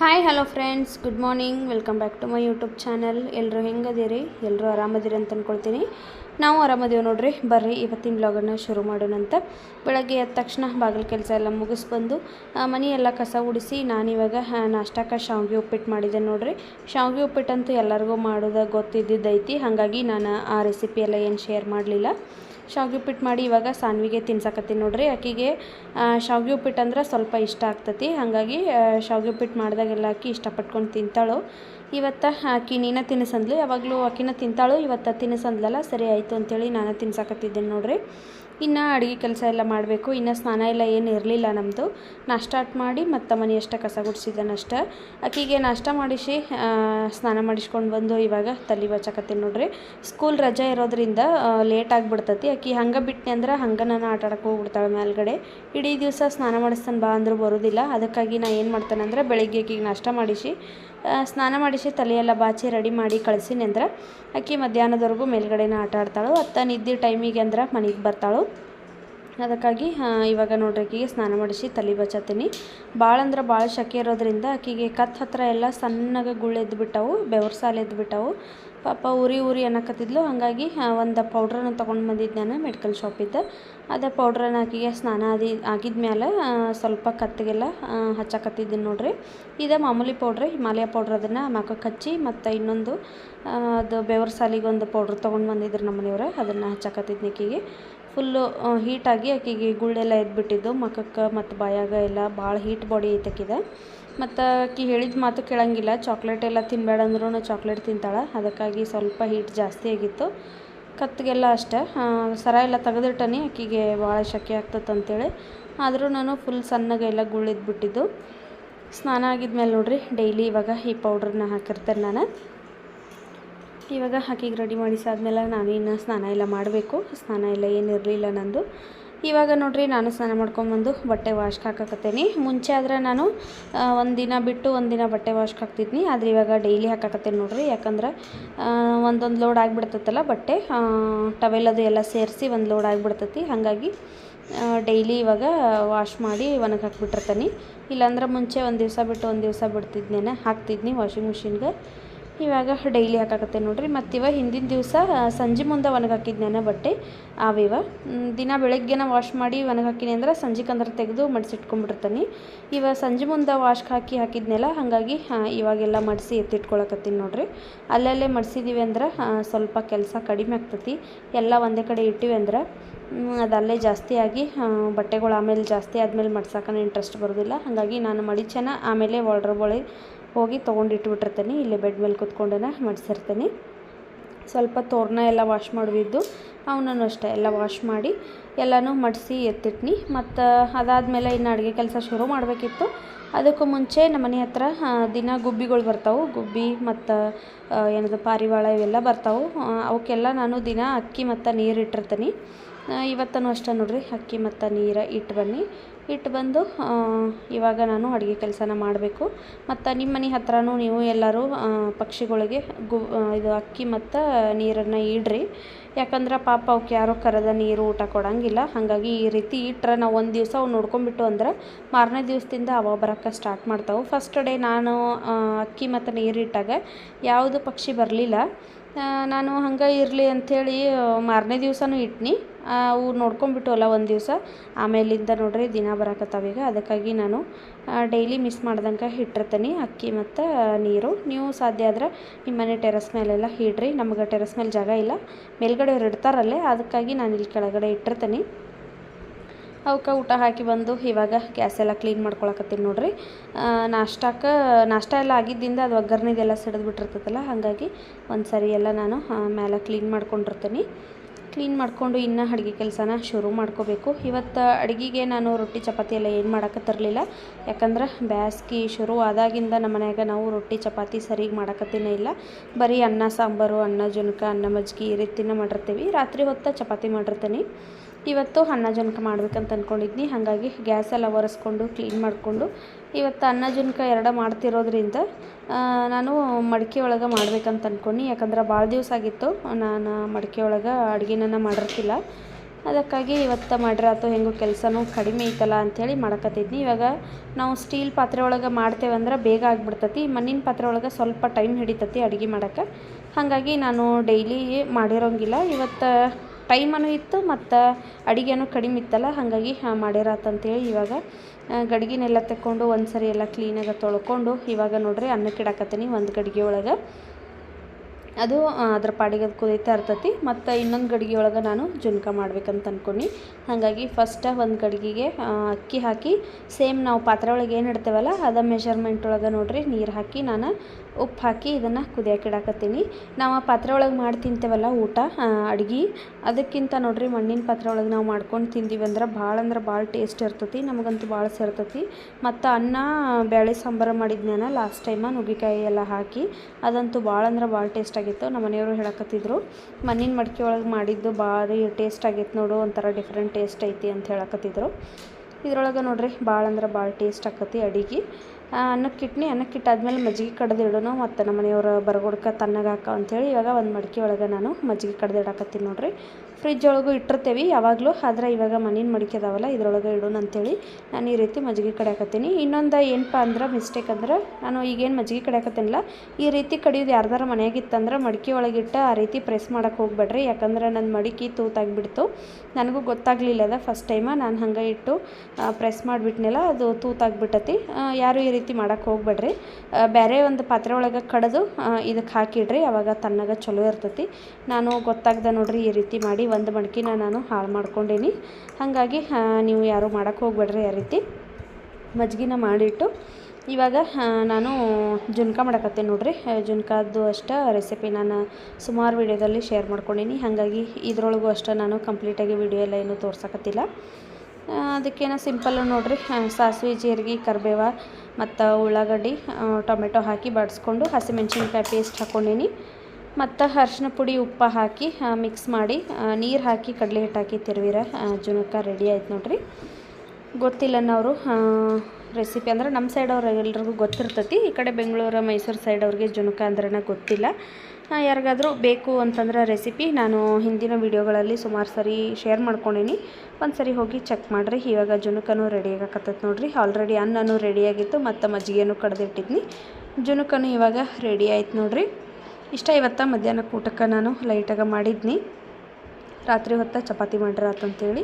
Hi hello friends good morning welcome back to my YouTube channel ಎಲ್ಲರೂ ಹೆಂಗದಿರಿ? ಎಲ್ಲರೂ ಆರಾಮದಿರಿ ಅಂತ ಅಂದ್ಕೊಳ್ತೀನಿ ನಾವು ಆರಾಮದೇವು ನೋಡ್ರಿ. ಬರ್ರಿ, ಇವತ್ತಿನ ಬ್ಲಾಗನ್ನು ಶುರು ಮಾಡೋಣಂತ ಬೆಳಗ್ಗೆ ಎದ್ದ ತಕ್ಷಣ ಬಾಗಿಲು ಕೆಲಸ ಎಲ್ಲ ಮುಗಿಸ್ಬಂದು ಮನೆಯೆಲ್ಲ ಕಸ ಉಡಿಸಿ ನಾನಿವಾಗ ನಾಷ್ಟಕ್ಕೆ ಶಾವ್ಗೆ ಉಪ್ಪಿಟ್ಟು ಮಾಡಿದೆ ನೋಡ್ರಿ. ಶಾವ್ಗೆ ಉಪ್ಪಿಟ್ಟಂತೂ ಎಲ್ಲರಿಗೂ ಮಾಡೋದು ಗೊತ್ತಿದ್ದಿದ್ದೈತಿ. ಹಾಗಾಗಿ ನಾನು ಆ ರೆಸಿಪಿ ಎಲ್ಲ ಏನು ಶೇರ್ ಮಾಡಲಿಲ್ಲ. ಶಾವ್ಗೆ ಉಪ್ಪಿಟ್ಟು ಮಾಡಿ ಇವಾಗ ಸಾನ್ವಿಗೆ ತಿನ್ಸಕತ್ತೀನಿ ನೋಡ್ರಿ. ಆಕಿಗೆ ಶಾವಿಗೆ ಉಪ್ಪಿಟ್ಟು ಅಂದ್ರೆ ಸ್ವಲ್ಪ ಇಷ್ಟ ಆಗ್ತತಿ. ಹಾಗಾಗಿ ಶಾವ್ಗೆ ಉಪ್ಪಿಟ್ಟು ಮಾಡಿದಾಗೆಲ್ಲ ಆಕಿ ಇಷ್ಟಪಟ್ಕೊಂಡು ತಿಂತಾಳು. ಇವತ್ತು ಆಕಿ ನೀನ ತಿನ್ನಿಸಂದ್ಲು, ಯಾವಾಗಲೂ ಆಕಿನ ತಿಂತಾಳು, ಇವತ್ತು ತಿನ್ನಿಸಂದ್ಲಲ್ಲ, ಸರಿ ಆಯಿತು ಅಂಥೇಳಿ ನಾನು ತಿನ್ಸಕತ್ತಿದ್ದೀನಿ ನೋಡ್ರಿ. ಇನ್ನು ಅಡುಗೆ ಕೆಲಸ ಎಲ್ಲ ಮಾಡಬೇಕು, ಇನ್ನು ಸ್ನಾನ ಎಲ್ಲ ಏನು ಇರಲಿಲ್ಲ ನಮ್ಮದು ನಾಷ್ಟಾಟ್ ಮಾಡಿ ಮತ್ತು ಮನೆ ಅಷ್ಟೇ ಕಸ ಗುಡಿಸಿದ್ದಾನಷ್ಟೆ ಆಕಿಗೆ ನಾಷ್ಟ ಮಾಡಿಸಿ ಸ್ನಾನ ಮಾಡಿಸ್ಕೊಂಡು ಬಂದು ಇವಾಗ ತಲೆ ಬಚ್ಚಕತ್ತೀನಿ ನೋಡ್ರಿ. ಸ್ಕೂಲ್ ರಜೆ ಇರೋದ್ರಿಂದ ಲೇಟ್ ಆಗಿಬಿಡ್ತತಿ. ಆಕಿ ಹಂಗೆ ಬಿಟ್ಟನೆ ಅಂದ್ರೆ ಹಂಗೆ ನಾನು ಆಟ ಆಡಕ್ಕೆ ಹೋಗ್ಬಿಡ್ತಾಳೆ ಮೇಲ್ಗಡೆ. ಇಡೀ ದಿವಸ ಸ್ನಾನ ಮಾಡಿಸ್ತಾನೆ ಬಾ ಅಂದರೂ ಬರೋದಿಲ್ಲ. ಅದಕ್ಕಾಗಿ ನಾ ಏನು ಮಾಡ್ತಾನೆ ಅಂದ್ರೆ ಬೆಳಿಗ್ಗೆ ಆಕಿಗೆ ನಾಷ್ಟ ಮಾಡಿಸಿ ಸ್ನಾನ ಮಾಡಿಸಿ ತಲೆಯೆಲ್ಲ ಬಾಚಿ ರೆಡಿ ಮಾಡಿ ಕಳಿಸಿನಿ ಅಂದ್ರೆ ಅಕ್ಕಿ ಮಧ್ಯಾಹ್ನದವರೆಗೂ ಮೇಲ್ಗಡೆನ ಆಟ ಆಡ್ತಾಳು. ಅತ್ತ ನಿದ್ದೆ ಟೈಮಿಗೆ ಅಂದ್ರೆ ಮನೆಗೆ ಬರ್ತಾಳು. ಅದಕ್ಕಾಗಿ ಇವಾಗ ನೋಡ್ರಿ ಆಕಿಗೆ ಸ್ನಾನ ಮಾಡಿಸಿ ತಲೆ ಬಚ್ಚತ್ತೀನಿ ಭಾಳ ಅಂದ್ರೆ ಭಾಳ ಶಕೆ ಇರೋದ್ರಿಂದ ಆಕಿಗೆ ಕತ್ ಹತ್ರ ಎಲ್ಲ ಸಣ್ಣಗೆ ಗುಳ್ಳೆದ್ದು ಬಿಟ್ಟವು ಬೆವ್ರ ಸಾಲ ಎದ್ದು ಬಿಟ್ಟವು ಪಾಪ ಉರಿ ಉರಿ ಅನ್ನಕತ್ತಿದ್ಲು. ಹಾಗಾಗಿ ಒಂದು ಪೌಡ್ರನ್ನು ತೊಗೊಂಡು ಬಂದಿದ್ದೆ ನಾನು ಮೆಡಿಕಲ್ ಶಾಪಿದ್ದ ಅದೇ ಪೌಡ್ರನ್ನ ಹಾಕಿಗೆ ಸ್ನಾನ ಆದಿ ಆಗಿದ ಮೇಲೆ ಸ್ವಲ್ಪ ಕತ್ತಿಗೆಲ್ಲ ಹಚ್ಚಕತ್ತಿದ್ದೀನಿ ನೋಡಿರಿ. ಇದೇ ಮಾಮೂಲಿ ಪೌಡ್ರ್ ಹಿಮಾಲಯ ಪೌಡ್ರ್ ಅದನ್ನು ಮಕ್ಕ ಹಚ್ಚಿ ಮತ್ತು ಇನ್ನೊಂದು ಅದು ಬೆವರ್ ಸಾಲಿಗೆ ಒಂದು ಪೌಡ್ರ್ ತೊಗೊಂಡು ಬಂದಿದ್ರು ನಮ್ಮ ಮನೆಯವ್ರು ಅದನ್ನು ಹಚ್ಚಕತ್ತಿದ್ನಿ ಆಕಿಗೆ ಫುಲ್ಲು ಹೀಟಾಗಿ ಆಕಿಗೆ ಗುಳ್ಳೆಲ್ಲ ಎದ್ಬಿಟ್ಟಿದ್ದು. ಮಖಕ್ಕೆ ಮತ್ತು ಬಾಯಾಗ ಎಲ್ಲ ಭಾಳ ಹೀಟ್ ಬಾಡಿ ಐತೆ ಆಕಿದೆ ಮತ್ತು ಆಕಿ ಹೇಳಿದ ಮಾತು ಕೇಳಂಗಿಲ್ಲ. ಚಾಕ್ಲೇಟ್ ಎಲ್ಲ ತಿನ್ಬೇಡ ಅಂದ್ರೂ ಚಾಕ್ಲೇಟ್ ತಿಂತಾಳೆ. ಅದಕ್ಕಾಗಿ ಸ್ವಲ್ಪ ಹೀಟ್ ಜಾಸ್ತಿ ಆಗಿತ್ತು. ಕತ್ತಿಗೆಲ್ಲ ಅಷ್ಟೇ. ಸರ ಎಲ್ಲ ತೆಗೆದಿಟ್ಟನಿ. ಆಕಿಗೆ ಭಾಳ ಶಕೆ ಆಗ್ತದೆ ಅಂತೇಳಿ. ಆದರೂ ನಾನು ಫುಲ್ ಸಣ್ಣಗೆ ಎಲ್ಲ ಗುಳಿದ್ಬಿಟ್ಟಿದ್ದು ಸ್ನಾನ ಆಗಿದ್ಮೇಲೆ ನೋಡಿರಿ ಡೈಲಿ ಇವಾಗ ಈ ಪೌಡ್ರನ್ನ ಹಾಕಿರ್ತೇನೆ ನಾನು. ಇವಾಗ ಹಾಕಿಗೆ ರೆಡಿ ಮಾಡಿಸಾದ್ಮೇಲೆ ನಾನು ಇನ್ನೂ ಸ್ನಾನ ಎಲ್ಲ ಮಾಡಬೇಕು. ಸ್ನಾನ ಎಲ್ಲ ಏನು ಇರಲಿಲ್ಲ ನಂದು. ಇವಾಗ ನೋಡ್ರಿ ನಾನು ಸ್ನಾನ ಮಾಡ್ಕೊಂಬಂದು ಬಟ್ಟೆ ವಾಶ್ಗೆ ಹಾಕಕತ್ತೀನಿ. ಮುಂಚೆ ಆದರೆ ನಾನು ಒಂದಿನ ದಿನ ಬಿಟ್ಟು ಒಂದಿನ ದಿನ ಬಟ್ಟೆ ವಾಶ್ಗೆ ಹಾಕ್ತಿದ್ನಿ. ಆದರೆ ಇವಾಗ ಡೈಲಿ ಹಾಕಕತ್ತೀನಿ ನೋಡ್ರಿ. ಯಾಕಂದ್ರೆ ಒಂದೊಂದು ಲೋಡ್ ಆಗಿಬಿಡ್ತೈತಲ್ಲ ಬಟ್ಟೆ ಟವೆಲ್ ಅದು ಎಲ್ಲ ಸೇರಿಸಿ ಒಂದು ಲೋಡ್ ಆಗಿಬಿಡ್ತೈತಿ. ಹಾಗಾಗಿ ಡೈಲಿ ಇವಾಗ ವಾಶ್ ಮಾಡಿ ಒಣಗಿ ಹಾಕ್ಬಿಟ್ಟಿರ್ತೀನಿ. ಇಲ್ಲಾಂದ್ರೆ ಮುಂಚೆ ಒಂದು ದಿವಸ ಬಿಟ್ಟು ಒಂದು ದಿವಸ ಬಿಡ್ತಿದ್ನೇನೆ. ಹಾಕ್ತಿದ್ನಿ ವಾಷಿಂಗ್ ಮಿಷಿನ್ಗೆ ಇವಾಗ ಡೈಲಿ ಹಾಕಾಕತ್ತೆ ನೋಡ್ರಿ. ಮತ್ತು ಇವ ಹಿಂದಿನ ದಿವಸ ಸಂಜೆ ಮುಂದೆ ಒಣಗಿ ನಾನು ಬಟ್ಟೆ. ಅವಿವ ದಿನ ಬೆಳಗ್ಗೆನ ವಾಶ್ ಮಾಡಿ ಒಣಗಾಕಿನಿ ಅಂದ್ರೆ ಸಂಜೆ ಕಂದ್ರೆ ತೆಗೆದು ಮಡಿಸಿಟ್ಕೊಂಡ್ಬಿಡ್ತೀನಿ ಇವಾಗ ಸಂಜೆ ಮುಂದೆ ವಾಶ್ಗೆ ಹಾಕಿ ಹಾಕಿದ್ನೆಲ್ಲ ಹಾಗಾಗಿ ಇವಾಗೆಲ್ಲ ಮಡಿಸಿ ಎತ್ತಿಟ್ಕೊಳಕತ್ತೀನಿ ನೋಡ್ರಿ. ಅಲ್ಲಲ್ಲೇ ಮಡಿಸಿದೀವಿ ಅಂದ್ರೆ ಸ್ವಲ್ಪ ಕೆಲಸ ಕಡಿಮೆ ಆಗ್ತತಿ. ಎಲ್ಲ ಒಂದೇ ಕಡೆ ಇಟ್ಟಿವಿ ಅಂದ್ರೆ ಅದಲ್ಲೇ ಜಾಸ್ತಿ ಆಗಿ ಬಟ್ಟೆಗಳು ಆಮೇಲೆ ಜಾಸ್ತಿ ಆದಮೇಲೆ ಮಡ್ಸಾಕನ ಇಂಟ್ರೆಸ್ಟ್ ಬರೋದಿಲ್ಲ. ಹಾಗಾಗಿ ನಾನು ಮಡಿಚನ ಆಮೇಲೆ ವಾರ್ಡ್ರೋಬ್ ಒಳಗೆ ಹೋಗಿ ತೊಗೊಂಡಿಟ್ಬಿಟ್ಟಿರ್ತೀನಿ. ಇಲ್ಲಿ ಬೆಡ್ ಮೇಲೆ ಕುತ್ಕೊಂಡೇ ಮಡಿಸಿರ್ತೀನಿ. ಸ್ವಲ್ಪ ತೋರಣ ಎಲ್ಲ ವಾಶ್ ಮಾಡಿದ್ದು ಅವನನ್ನು ಅಷ್ಟೇ ಎಲ್ಲ ವಾಶ್ ಮಾಡಿ ಎಲ್ಲನೂ ಮಡಿಸಿ ಎತ್ತಿಟ್ನಿ. ಮತ್ತು ಅದಾದಮೇಲೆ ಇನ್ನು ಅಡುಗೆ ಕೆಲಸ ಶುರು ಮಾಡಬೇಕಿತ್ತು. ಅದಕ್ಕೂ ಮುಂಚೆ ನಮ್ಮ ಮನೆ ಹತ್ರ ದಿನ ಗುಬ್ಬಿಗಳು ಬರ್ತಾವೆ. ಗುಬ್ಬಿ ಮತ್ತು ಏನದು ಪಾರಿವಾಳ ಇವೆಲ್ಲ ಬರ್ತಾವೆ. ಅವಕ್ಕೆಲ್ಲ ನಾನು ದಿನ ಅಕ್ಕಿ ಮತ್ತು ನೀರು ಇಟ್ಟಿರ್ತೀನಿ ಇವತ್ತೂ ಅಷ್ಟೇ ನೋಡಿರಿ. ಅಕ್ಕಿ ಮತ್ತು ನೀರು ಇಟ್ಟು ಬನ್ನಿ. ಇಟ್ಟು ಬಂದು ಇವಾಗ ನಾನು ಅಡುಗೆ ಕೆಲಸನ ಮಾಡಬೇಕು. ಮತ್ತು ನಿಮ್ಮ ಮನೆ ಹತ್ರನೂ ನೀವು ಎಲ್ಲರೂ ಪಕ್ಷಿಗಳಿಗೆ ಗು ಇದು ಅಕ್ಕಿ ಮತ್ತು ನೀರನ್ನು ಇಡ್ರಿ. ಯಾಕಂದ್ರೆ ಪಾಪ ಅವಕ್ಕೆ ಯಾರೋ ಕರೆದ ನೀರು ಊಟ ಕೊಡಂಗಿಲ್ಲ. ಹಾಗಾಗಿ ಈ ರೀತಿ ಇಟ್ಟರೆ ನಾವು ಒಂದು ದಿವಸ ಅವು ನೋಡ್ಕೊಂಬಿಟ್ಟು ಅಂದ್ರೆ ಮಾರನೇ ದಿವಸದಿಂದ ಅವ ಬರೋಕ್ಕೆ ಸ್ಟಾರ್ಟ್ ಮಾಡ್ತಾವೆ. ಫಸ್ಟ್ ಡೇ ನಾನು ಅಕ್ಕಿ ಮತ್ತು ನೀರು ಇಟ್ಟಾಗ ಯಾವುದು ಪಕ್ಷಿ ಬರಲಿಲ್ಲ. ನಾನು ಹಂಗೆ ಇರಲಿ ಅಂಥೇಳಿ ಮಾರನೇ ದಿವಸನೂ ಇಟ್ನಿ. ಅವು ನೋಡ್ಕೊಂಬಿಟ್ಟು ಅಲ್ಲ ಒಂದು ದಿವಸ. ಆಮೇಲಿಂದ ನೋಡ್ರಿ ದಿನ ಬರಾಕತ್ತಾವೀಗ ಅದಕ್ಕಾಗಿ ನಾನು ಡೈಲಿ ಮಿಸ್ ಮಾಡ್ದಂಗೆ ಇಟ್ಟಿರ್ತೀನಿ ಅಕ್ಕಿ ಮತ್ತು ನೀರು. ನೀವು ಸಾಧ್ಯ ಆದ್ರೆ ನಿಮ್ಮ ಮನೆ ಟೆರಸ್ ಮೇಲೆಲ್ಲ ಇಡ್ರಿ. ನಮ್ಗೆ ಟೆರಸ್ ಮೇಲೆ ಜಾಗ ಇಲ್ಲ. ಮೇಲ್ಗಡೆ ಅವ್ರು ಇಡ್ತಾರಲ್ಲೇ. ಅದಕ್ಕಾಗಿ ನಾನು ಇಲ್ಲಿ ಕೆಳಗಡೆ ಇಟ್ಟಿರ್ತೀನಿ. ಅವಕ್ಕೆ ಊಟ ಹಾಕಿ ಬಂದು ಇವಾಗ ಗ್ಯಾಸ್ ಎಲ್ಲ ಕ್ಲೀನ್ ಮಾಡ್ಕೊಳಕತ್ತೀನಿ ನೋಡಿರಿ. ನಾಷ್ಟಕ್ಕೆ ನಾಷ್ಟ ಎಲ್ಲ ಆಗಿದ್ದಿಂದ ಅದು ಒಗ್ಗರ್ನಿದೆಲ್ಲ ಸಿಡಿದು ಬಿಟ್ಟಿರ್ತೈತಲ್ಲ, ಹಾಗಾಗಿ ಒಂದು ಸರಿ ಎಲ್ಲ ನಾನು ಮೇಲೆ ಕ್ಲೀನ್ ಮಾಡ್ಕೊಂಡಿರ್ತೀನಿ. ಕ್ಲೀನ್ ಮಾಡಿಕೊಂಡು ಇನ್ನು ಅಡುಗೆ ಕೆಲಸನ ಶುರು ಮಾಡ್ಕೋಬೇಕು. ಇವತ್ತು ಅಡುಗೆಗೆ ನಾನು ರೊಟ್ಟಿ, ಚಪಾತಿ ಎಲ್ಲ ಏನು ಮಾಡಕತ್ತಿರಲಿಲ್ಲ ಯಾಕಂದ್ರೆ ಬ್ಯಾಸ್ಗೆ ಶುರು ಆದಾಗಿಂದ ನಮ್ಮ ಮನ್ಯಾಗ ನಾವು ರೊಟ್ಟಿ, ಚಪಾತಿ ಸರಿಗೆ ಮಾಡಕತ್ತಿನೇ ಇಲ್ಲ. ಬರೀ ಅನ್ನ, ಸಾಂಬಾರು, ಅನ್ನ, ಜುನಕ, ಅನ್ನ ಮಜ್ಜಿಗೆ ಈ ರೀತಿನ ಮಾಡಿರ್ತೀವಿ. ರಾತ್ರಿ ಹೊತ್ತು ಚಪಾತಿ ಮಾಡಿರ್ತೀನಿ. ಇವತ್ತು ಅನ್ನ ಜುನ್ಕ ಮಾಡ್ಬೇಕಂತ ಅಂದ್ಕೊಂಡಿದ್ನಿ ಹಾಗಾಗಿ ಗ್ಯಾಸ್ ಎಲ್ಲ ಒರೆಸ್ಕೊಂಡು ಕ್ಲೀನ್ ಮಾಡಿಕೊಂಡು ಇವತ್ತು ಅನ್ನ ಜುನ್ಕ ಎರಡ ಮಾಡ್ತಿರೋದ್ರಿಂದ ನಾನು ಮಡಿಕೆ ಒಳಗೆ ಮಾಡ್ಬೇಕಂತ ಅಂದ್ಕೊಂಡು ಯಾಕಂದ್ರೆ ಭಾಳ ದಿವಸ ಆಗಿತ್ತು, ನಾನು ಮಡಿಕೆ ಒಳಗೆ ಅಡುಗೆನ ಮಾಡಿರ್ತಿಲ್ಲ. ಅದಕ್ಕಾಗಿ ಇವತ್ತು ಮಾಡಿರಾತು ಹೆಂಗೋ ಕೆಲಸನೂ ಕಡಿಮೆ ಐತಲ್ಲ ಅಂಥೇಳಿ ಮಾಡಕತ್ತಿದ್ನಿ. ಇವಾಗ ನಾವು ಸ್ಟೀಲ್ ಪಾತ್ರೆ ಒಳಗೆ ಮಾಡ್ತೇವಂದ್ರೆ ಬೇಗ ಆಗಿಬಿಡ್ತತಿ. ಮಣ್ಣಿನ ಪಾತ್ರೆ ಒಳಗೆ ಸ್ವಲ್ಪ ಟೈಮ್ ಹಿಡಿತತಿ ಅಡುಗೆ ಮಾಡೋಕ್ಕೆ ಹಾಗಾಗಿ ನಾನು ಡೈಲಿ ಮಾಡಿರೋಂಗಿಲ್ಲ. ಇವತ್ತು ಟೈಮನು ಇತ್ತು ಮತ್ತು ಅಡುಗೆನೂ ಕಡಿಮೆ ಇತ್ತಲ್ಲ, ಹಾಗಾಗಿ ಮಾಡಿರಾತಂತೇಳಿ ಇವಾಗ ಗಡ್ಗಿನೆಲ್ಲ ತೆಕ್ಕೊಂಡು ಒಂದು ಸರಿ ಎಲ್ಲ ಕ್ಲೀನಾಗಿ ತೊಳ್ಕೊಂಡು, ಇವಾಗ ನೋಡ್ರಿ ಅನ್ನಕ್ಕೆ ಇಡಾಕತ್ತೀನಿ ಒಂದು ಗಡ್ಗೆ ಒಳಗೆ. ಅದು ಅದ್ರ ಪಾಡಿಗೆ ಅದು ಕುದೀತಾ ಇರ್ತೈತಿ. ಮತ್ತು ಇನ್ನೊಂದು ಗಡಿಗೆ ಒಳಗೆ ನಾನು ಜುನ್ಕ ಮಾಡ್ಬೇಕಂತ ಅಂದ್ಕೊಂಡು ಹಾಗಾಗಿ ಫಸ್ಟ ಒಂದು ಗಡಿಗೆಗೆ ಅಕ್ಕಿ ಹಾಕಿ ಸೇಮ್ ನಾವು ಪಾತ್ರೆ ಒಳಗೆ ಏನು ಇಡ್ತೇವಲ್ಲ, ಅದ ಮೆಷರ್ಮೆಂಟ್ ಒಳಗೆ ನೋಡಿರಿ, ನೀರು ಹಾಕಿ ನಾನು ಉಪ್ಪು ಹಾಕಿ ಇದನ್ನು ಕುದಿಯೋಕೆ ಇಡಾಕತ್ತೀನಿ. ನಾವು ಆ ಪಾತ್ರೆ ಒಳಗೆ ಮಾಡಿ ತಿಂತೇವಲ್ಲ ಊಟ ಅಡುಗೆ, ಅದಕ್ಕಿಂತ ನೋಡ್ರಿ ಮಣ್ಣಿನ ಪಾತ್ರೆ ಒಳಗೆ ನಾವು ಮಾಡ್ಕೊಂಡು ತಿಂದೀವಿ ಅಂದ್ರೆ ಭಾಳ ಅಂದ್ರೆ ಭಾಳ ಟೇಸ್ಟ್ ಇರ್ತೈತಿ, ನಮಗಂತೂ ಭಾಳ ಸೇರ್ತೈತಿ. ಮತ್ತು ಅನ್ನ ಬೇಳೆ ಸಾಂಬಾರು ಮಾಡಿದ್ನ ಲಾಸ್ಟ್ ಟೈಮ ನುಗ್ಗಿಕಾಯಿ ಎಲ್ಲ ಹಾಕಿ, ಅದಂತೂ ಭಾಳ ಅಂದ್ರೆ ಭಾಳ ಟೇಸ್ಟ್ ಆಗಿತ್ತು. ನಮ್ಮ ಮನೆಯವರು ಹೇಳಕತ್ತಿದ್ರು, ಮಣ್ಣಿನ ಮಡಿಕೆ ಒಳಗೆ ಮಾಡಿದ್ದು ಭಾರಿ ಟೇಸ್ಟ್ ಆಗೈತೆ ನೋಡು, ಒಂಥರ ಡಿಫ್ರೆಂಟ್ ಟೇಸ್ಟ್ ಐತಿ ಅಂತ ಹೇಳಕತ್ತಿದ್ರು. ಇದ್ರೊಳಗೆ ನೋಡ್ರಿ ಭಾಳ ಅಂದ್ರೆ ಭಾಳ ಟೇಸ್ಟ್ ಆಕತಿ ಅಡಿಗೆ. ಅನ್ನಕ್ಕೆ ಇಟ್ನಿ ಅನ್ನಕ್ಕೆ ಇಟ್ಟಾದ್ಮೇಲೆ ಮಜ್ಜಿಗೆ ಕಡ್ದು ಇಡೋಣ. ಮತ್ತು ನಮ್ಮ ಮನೆಯವ್ರು ಬರಗೊಡ್ಕ ತಣ್ಣಗೆ ಹಾಕ ಅಂಥೇಳಿ ಇವಾಗ ಒಂದು ಮಡಿಕೆ ಒಳಗೆ ನಾನು ಮಜ್ಜಿಗೆ ಕಡ್ದು ಇಡಾಕತ್ತೀನಿ ನೋಡ್ರಿ. ಫ್ರಿಜ್ ಒಳಗೂ ಇಟ್ಟಿರ್ತೀವಿ. ಯಾವಾಗಲೂ ಆದ್ರೆ ಇವಾಗ ಮಣ್ಣಿನ ಮಡಿಕೆ ಅದಾವಲ್ಲ, ಇದ್ರೊಳಗೆ ಇಡೋಣ ಅಂಥೇಳಿ ನಾನು ಈ ರೀತಿ ಮಜ್ಜಿಗೆ ಕಡಿಯಾಕತ್ತೀನಿ. ಇನ್ನೊಂದು ಏನಪ್ಪ ಅಂದ್ರೆ ಮಿಸ್ಟೇಕ್ ಅಂದ್ರೆ ನಾನು ಈಗೇನು ಮಜ್ಜಿಗೆ ಕಡಿಯಾಕತ್ತೀನಿಲ್ಲ. ಈ ರೀತಿ ಕಡಿಯೋದು ಯಾರ್ದಾರ ಮನೆಯಾಗಿತ್ತಂದ್ರೆ ಮಡಿಕೆ ಒಳಗಿಟ್ಟು ಆ ರೀತಿ ಪ್ರೆಸ್ ಮಾಡೋಕೆ ಹೋಗ್ಬೇಡ್ರಿ. ಯಾಕಂದ್ರೆ ನನ್ನ ಮಡಿಕೆ ತೂತಾಗಿಬಿಡ್ತು. ನನಗೂ ಗೊತ್ತಾಗಲಿಲ್ಲ ಅದ ಫಸ್ಟ್ ಟೈಮ ನಾನು ಹಂಗೆ ಇಟ್ಟು ಪ್ರೆಸ್ ಮಾಡಿಬಿಟ್ನಲ್ಲ, ಅದು ತೂತಾಗಿಬಿಟ್ಟತಿ. ಯಾರು ಈ ರೀತಿ ಮಾಡೋಕೆ ಹೋಗ್ಬೇಡ್ರಿ. ಬೇರೆ ಒಂದು ಪಾತ್ರೆ ಒಳಗೆ ಕಡಿದು ಇದಕ್ಕೆ ಹಾಕಿಡ್ರಿ. ಅವಾಗ ತಣ್ಣಗೆ ಚಲೋ ಇರ್ತೈತಿ. ನಾನು ಗೊತ್ತಾಗ್ದೆ ನೋಡ್ರಿ ಈ ರೀತಿ ಮಾಡಿ ಒಂದು ಮಡ್ಕಿನ ನಾನು ಹಾಳು ಮಾಡ್ಕೊಂಡೀನಿ. ಹಾಗಾಗಿ ನೀವು ಯಾರು ಮಾಡೋಕೆ ಹೋಗ್ಬೇಡ್ರಿ ಆ ರೀತಿ ಮಜ್ಜಿಗೆನ ಮಾಡಿಟ್ಟು. ಇವಾಗ ನಾನು ಜುನ್ಕ ಮಾಡಕತ್ತೆ ನೋಡ್ರಿ. ಜುನ್ಕಾದ್ದು ಅಷ್ಟೇ ರೆಸಿಪಿ ನಾನು ಸುಮಾರು ವೀಡಿಯೋದಲ್ಲಿ ಶೇರ್ ಮಾಡ್ಕೊಂಡೀನಿ. ಹಾಗಾಗಿ ಇದರೊಳಗೂ ಅಷ್ಟೇ ನಾನು ಕಂಪ್ಲೀಟಾಗಿ ವಿಡಿಯೋ ಎಲ್ಲ ಏನೂ ತೋರ್ಸಕತ್ತಿಲ್ಲ. ಅದಕ್ಕೇನ ಸಿಂಪಲ್ಲು ನೋಡಿರಿ. ಸಾಸಿವೆ, ಜೀರಿಗೆ, ಕರಿಬೇವ ಮತ್ತು ಉಳ್ಳಾಗಡ್ಡಿ ಟೊಮೆಟೊ ಹಾಕಿ ಬಡಿಸ್ಕೊಂಡು ಹಸಿಮೆಣ್ಸಿನ್ಕಾಯಿ ಪೇಸ್ಟ್ ಹಾಕ್ಕೊಂಡೀನಿ ಮತ್ತು ಅರ್ಶಿನ ಪುಡಿ, ಉಪ್ಪು ಹಾಕಿ ಮಿಕ್ಸ್ ಮಾಡಿ ನೀರು ಹಾಕಿ ಕಡಲೆ ಹಿಟ್ಟು ಹಾಕಿ ತಿರುವಿರ ಜುನಕ ರೆಡಿ ಆಯ್ತು ನೋಡ್ರಿ. ಗೊತ್ತಿಲ್ಲನವರು ರೆಸಿಪಿ ಅಂದ್ರೆ ನಮ್ಮ ಸೈಡ್ ಅವ್ರು ಎಲ್ರಿಗೂ ಗೊತ್ತಿರ್ತೈತಿ. ಈ ಕಡೆ ಬೆಂಗಳೂರು, ಮೈಸೂರು ಸೈಡ್ ಅವ್ರಿಗೆ ಜುನಕ ಅಂದ್ರೆ ಗೊತ್ತಿಲ್ಲ. ಯಾರಿಗಾದರೂ ಬೇಕು ಅಂತಂದ್ರೆ ರೆಸಿಪಿ ನಾನು ಹಿಂದಿನ ವೀಡಿಯೋಗಳಲ್ಲಿ ಸುಮಾರು ಸರಿ ಶೇರ್ ಮಾಡ್ಕೊಂಡೀನಿ. ಒಂದು ಸರಿ ಹೋಗಿ ಚೆಕ್ ಮಾಡಿರಿ. ಇವಾಗ ಜುನುಕನೂ ರೆಡಿ ಆಗಕತ್ತೈತೆ ನೋಡಿರಿ. ಆಲ್ರೆಡಿ ಅನ್ನನೂ ರೆಡಿಯಾಗಿತ್ತು ಮತ್ತು ಮಜ್ಜಿಗೆನೂ ಕಡ್ದಿಟ್ಟಿದ್ನಿ. ಜುನುಕನು ಇವಾಗ ರೆಡಿ ಆಯ್ತು ನೋಡಿರಿ. ಇಷ್ಟ ಇವತ್ತು ಮಧ್ಯಾಹ್ನಕ್ಕೆ ಊಟಕ್ಕೆ ನಾನು ಲೈಟಾಗಿ ಮಾಡಿದ್ನಿ. ರಾತ್ರಿ ಹೊತ್ತ ಚಪಾತಿ ಮಾಡಿರಾತಂತೇಳಿ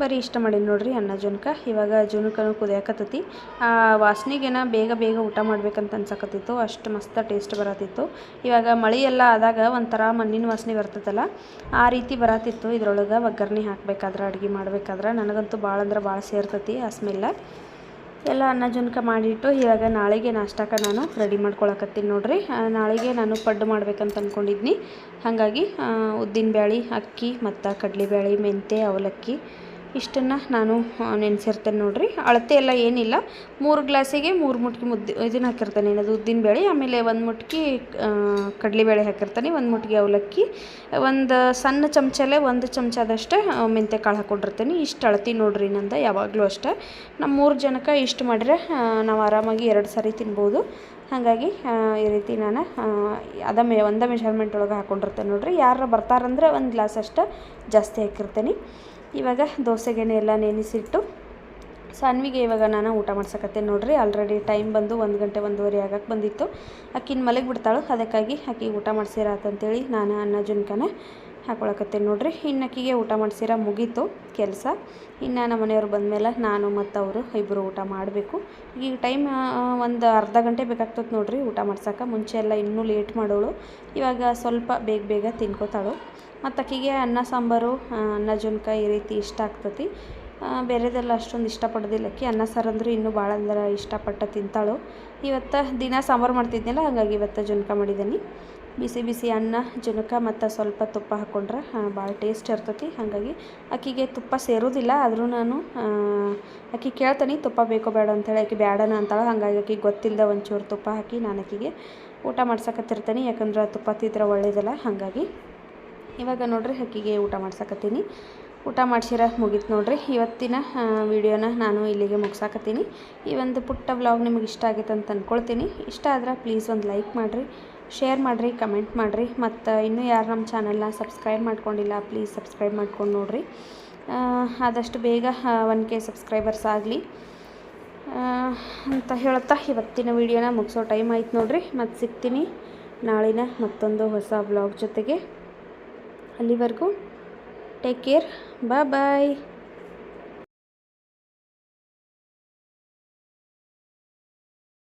ಬರೀ ಇಷ್ಟ ಮಾಡೀನಿ ನೋಡಿರಿ ಅನ್ನ ಜುನಕ. ಇವಾಗ ಜುನಕನು ಕುದಿಯಾಕತ್ತೈತಿ. ಆ, ವಾಸನೆಗೇನ ಬೇಗ ಬೇಗ ಊಟ ಮಾಡ್ಬೇಕಂತ ಅನ್ಸಕತ್ತಿತ್ತು. ಅಷ್ಟು ಮಸ್ತ್ ಟೇಸ್ಟ್ ಬರತ್ತಿತ್ತು. ಇವಾಗ ಮಳೆ ಎಲ್ಲ ಆದಾಗ ಒಂಥರ ಮಣ್ಣಿನ ವಾಸನೆ ಬರ್ತೈತಲ್ಲ ಆ ರೀತಿ ಬರತ್ತಿತ್ತು. ಇದ್ರೊಳಗೆ ಒಗ್ಗರಣೆ ಹಾಕ್ಬೇಕಾದ್ರೆ, ಅಡುಗೆ ಮಾಡ್ಬೇಕಾದ್ರೆ ನನಗಂತೂ ಭಾಳ ಅಂದ್ರೆ ಭಾಳ ಸೇರ್ತೈತಿ, ಆ ಸ್ಮೆಲ್ಲ ಎಲ್ಲ ಅನ್ನ ಜುನಕ ಮಾಡಿಟ್ಟು ಇವಾಗ ನಾಳೆಗೆ ನಾಷ್ಟಕ್ಕೆ ನಾನು ರೆಡಿ ಮಾಡ್ಕೊಳಕತ್ತೀನಿ ನೋಡ್ರಿ. ನಾಳೆಗೆ ನಾನು ಪಡ್ಡು ಮಾಡ್ಬೇಕಂತ ಅಂದ್ಕೊಂಡಿದ್ನಿ ಹಾಗಾಗಿ ಉದ್ದಿನ ಬ್ಯಾಳೆ, ಅಕ್ಕಿ ಮತ್ತು ಕಡಲೆಬೇಳೆ ಮೆಂತೆ ಅವಲಕ್ಕಿ ಇಷ್ಟನ್ನು ನಾನು ನೆನೆಸಿರ್ತೇನೆ ನೋಡಿರಿ. ಅಳತೆ ಎಲ್ಲ ಏನಿಲ್ಲ. ಮೂರು ಗ್ಲಾಸಿಗೆ ಮೂರು ಮುಟ್ಕಿ ಮುದ್ದೆ, ಇದನ್ನು ಹಾಕಿರ್ತಾನೆ. ಏನದು? ಉದ್ದಿನ ಬೇಳೆ, ಆಮೇಲೆ ಒಂದು ಮುಟ್ಕಿ ಕಡಲೆಬೇಳೆ ಹಾಕಿರ್ತಾನೆ. ಒಂದು ಮುಟ್ಗಿ ಅವಲಕ್ಕಿ, ಒಂದು ಸಣ್ಣ ಚಮಚಲ್ಲೇ ಒಂದು ಚಮಚದಷ್ಟು ಮೆಂತ್ಯ ಕಾಳು ಹಾಕ್ಕೊಂಡಿರ್ತೀನಿ. ಇಷ್ಟು ಅಳತಿ ನೋಡಿರಿ ನಂದ, ಯಾವಾಗಲೂ ಅಷ್ಟೆ. ನಮ್ಮ ಮೂರು ಜನಕ್ಕೆ ಇಷ್ಟು ಮಾಡಿದ್ರೆ ನಾವು ಆರಾಮಾಗಿ ಎರಡು ಸಾರಿ ತಿನ್ಬೋದು. ಹಾಗಾಗಿ ಈ ರೀತಿ ನಾನು ಅದ ಮೆ, ಒಂದ ಮೆಷರ್ಮೆಂಟ್ ಒಳಗೆ ಹಾಕ್ಕೊಂಡಿರ್ತೇನೆ ನೋಡಿರಿ. ಯಾರು ಬರ್ತಾರಂದ್ರೆ ಒಂದು ಗ್ಲಾಸ್ ಅಷ್ಟು ಜಾಸ್ತಿ ಹಾಕಿರ್ತೀನಿ. ಇವಾಗ ದೋಸೆಗೆನೆ ಎಲ್ಲ ನೆನೆಸಿಟ್ಟು ಸಾನ್ವಿಗೆ ಇವಾಗ ನಾನು ಊಟ ಮಾಡ್ಸಕತ್ತೆ ನೋಡ್ರಿ. ಆಲ್ರೆಡಿ ಟೈಮ್ ಬಂದು ಒಂದು ಗಂಟೆ ಒಂದೂವರೆ ಆಗಕ್ಕೆ ಬಂದಿತ್ತು. ಆಕಿನ ಮಲಗಿ ಬಿಡ್ತಾಳು ಅದಕ್ಕಾಗಿ ಆಕಿ ಊಟ ಮಾಡ್ಸಿರಾತಂತೇಳಿ ನಾನು ಅನ್ನ, ಜುನ್ಕನ ಹಾಕೊಳಕತ್ತೇನೆ ನೋಡ್ರಿ. ಇನ್ನಕ್ಕಿಗೆ ಊಟ ಮಾಡಿಸಿರ ಮುಗೀತು ಕೆಲಸ. ಇನ್ನು ನಮ್ಮ ಮನೆಯವ್ರು ಬಂದಮೇಲೆ ನಾನು ಮತ್ತು ಅವರು ಇಬ್ಬರು ಊಟ ಮಾಡಬೇಕು. ಈಗ ಟೈಮ್ ಒಂದು ಅರ್ಧ ಗಂಟೆ ಬೇಕಾಗ್ತದೆ ನೋಡ್ರಿ ಊಟ ಮಾಡ್ಸೋಕೆ ಮುಂಚೆ ಎಲ್ಲ ಇನ್ನೂ ಲೇಟ್ ಮಾಡೋಳು. ಇವಾಗ ಸ್ವಲ್ಪ ಬೇಗ ಬೇಗ ತಿನ್ಕೋತಾಳು. ಮತ್ತು ಅಕ್ಕಿಗೆ ಅನ್ನ ಸಾಂಬಾರು ಅನ್ನ ಜುನ್ಕ ಈ ರೀತಿ ಇಷ್ಟ ಆಗ್ತತಿ. ಬೇರೆದೆಲ್ಲ ಅಷ್ಟೊಂದು ಇಷ್ಟಪಡೋದಿಲ್ಲ ಅಕ್ಕಿ. ಅನ್ನ ಸಾರು ಅಂದ್ರೆ ಇನ್ನೂ ಭಾಳ ಅಂದ್ರೆ ಇಷ್ಟಪಟ್ಟು ತಿಂತಾಳು. ಇವತ್ತು ದಿನ ಸಾಂಬಾರು ಮಾಡ್ತಿದ್ನಲ್ಲ, ಹಾಗಾಗಿ ಇವತ್ತು ಜುನ್ಕ ಮಾಡಿದ್ದೀನಿ. ಬಿಸಿ ಬಿಸಿ ಅನ್ನ, ಜುನಕ ಮತ್ತು ಸ್ವಲ್ಪ ತುಪ್ಪ ಹಾಕ್ಕೊಂಡ್ರೆ ಭಾಳ ಟೇಸ್ಟ್ ಇರ್ತೈತಿ. ಹಾಗಾಗಿ ಆಕಿಗೆ ತುಪ್ಪ ಸೇರೋದಿಲ್ಲ, ಆದರೂ ನಾನು ಆಕೆ ಕೇಳ್ತೀನಿ, ತುಪ್ಪ ಬೇಕೋ ಬೇಡ ಅಂತೇಳಿ ಆಕೆ ಬೇಡನ ಅಂತಾಳೆ, ಹಾಗಾಗಿ ಆಕಿಗೆ ಗೊತ್ತಿಲ್ಲದೆ ಒಂಚೂರು ತುಪ್ಪ ಹಾಕಿ ನಾನು ಆಕಿಗೆ ಊಟ ಮಾಡ್ಸಕತ್ತಿರ್ತೀನಿ, ಯಾಕಂದ್ರೆ ತುಪ್ಪ ತಿದ್ರೆ ಒಳ್ಳೇದಲ್ಲ, ಹಾಗಾಗಿ ಇವಾಗ ನೋಡ್ರಿ ಅಕ್ಕಿಗೆ ಊಟ ಮಾಡ್ಸಕತ್ತೀನಿ. ಊಟ ಮಾಡ್ಸಿರ ಮುಗೀತು ನೋಡ್ರಿ. ಇವತ್ತಿನ ವಿಡಿಯೋನ ನಾನು ಇಲ್ಲಿಗೆ ಮುಗ್ಸಾಕತ್ತೀನಿ. ಈ ಒಂದು ಪುಟ್ಟ ವ್ಲಾಗ್ ನಿಮಗೆ ಇಷ್ಟ ಆಗೈತೆ ಅಂತ ಅಂದ್ಕೊಳ್ತೀನಿ ಇಷ್ಟ ಆದ್ರೆ ಪ್ಲೀಸ್ ಒಂದು ಲೈಕ್ ಮಾಡಿರಿ. ಶೇರ್ ಮಾಡಿರಿ ಕಮೆಂಟ್ ಮಾಡಿರಿ. ಮತ್ತು ಇನ್ನೂ ಯಾರು ನಮ್ಮ ಚಾನಲ್ನ ಸಬ್ಸ್ಕ್ರೈಬ್ ಮಾಡ್ಕೊಂಡಿಲ್ಲ ಪ್ಲೀಸ್ ಸಬ್ಸ್ಕ್ರೈಬ್ ಮಾಡ್ಕೊಂಡು ನೋಡಿರಿ. ಆದಷ್ಟು ಬೇಗ ಒನ್ ಕೆ ಸಬ್ಸ್ಕ್ರೈಬರ್ಸ್ ಆಗಲಿ. ಅಂತ ಹೇಳ್ತಾ ಇವತ್ತಿನ ವೀಡಿಯೋನ ಮುಗಿಸೋ ಟೈಮ್ ಆಯ್ತು ನೋಡಿರಿ. ಮತ್ತು ಸಿಗ್ತೀನಿ ನಾಳಿನ ಮತ್ತೊಂದು ಹೊಸ ಬ್ಲಾಗ್ ಜೊತೆಗೆ. ಅಲ್ಲಿವರೆಗೂ ಟೇಕ್ ಕೇರ್ ಬಾಯ್ ಬಾಯ್